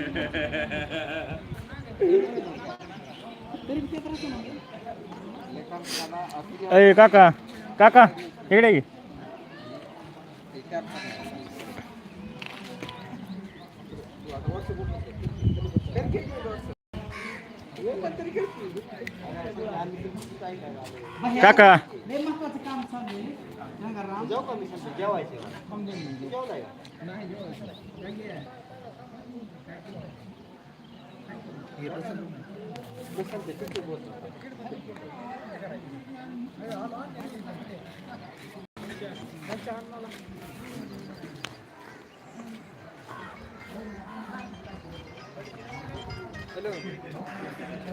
अरे काका काका इकडे ये. काका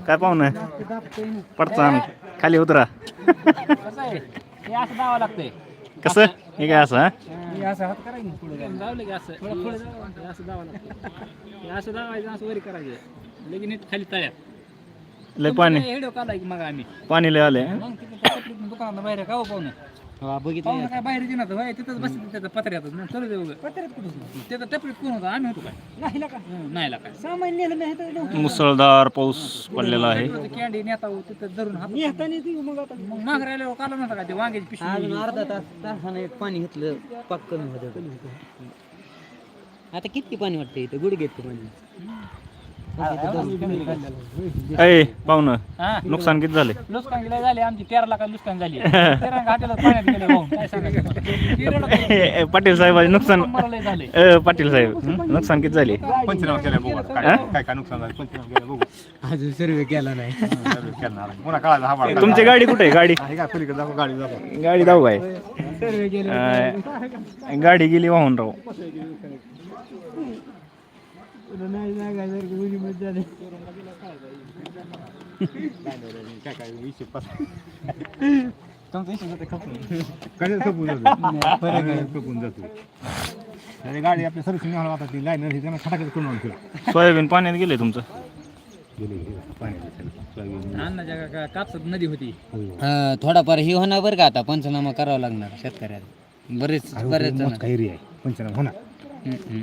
काय पाहुणं पडचान खाली उतरा. कसं हे हे काय असं असं हात करायचं पुढे जावलं की असं. थोडं पुढे जावं हे असं जावं लागतं. हे असं जावायचं असं वरी करायचं. लगेच नीट खाली तळ्यात. लय पाणी. हेडो काढलाय की मग आम्ही. पाणी लय आले मग दुकानात बाहेर का हो पाहुणं काय बाहेर येणार होय तिथंच बसले त्याचं पत्र्यातच मग चलू दे उभं पत्र्यात कुठं त्याचं टपरीत कोण होतं? आम्ही होतो काय? नाही का? नाही का सामान्य मुसळधार पाऊस पडलेला आहे. कॅन्डी नेता हो, तिथं धरून हात मग आता? मग माग राहिल्यावर काला नव्हता का ते वांग्याची पिशवी? अजून अर्धा तास तासाने पाणी घेतलं पाक कमी होत. आता किती पाणी वाटतं इथं? गुडघेत पाणी अय पाहुणं हा नुकसान किती झाले? नुकसान गेले झाले आमची तेरा झाली. तेरा घाटेला पाण्यात गेले भाऊ काय सांगायचं पाटील साहेबांचे नुकसान मला लय झाले अ, पाटील साहेब हं? नुकसान किती झाले? पंचनामा केला बघू आता. काय काय काय नुकसान झालं? पंचनामा केला बघू अजून सर्वे केला नाही. सर्वे. पुन्हा कळायला हा. तुमची गाडी कुठे आहे? गाडी? आहे का? पलीकडे दाखव गाडी दाखव. गाडी जाऊ काय? अ, गाडी गेली वाहून राव खपून जातो खपून जातो अरे गाडी आपल्या सर्व्हिसिंग व्हायला आता ती लाईनर ही त्यांना खटाक्यात करून ठेवा सोयाबीन पाण्यात गेले तुमचं? गेले सोयाबीन अन्नाच्या का- कापसात नदी होती थोडाफार हे होणार बरं का आता पंचनामा करावा लागणार शेतकऱ्याला. बरेच बरेच जण. आहे पंचनामा होणार. हम्म, हम्म.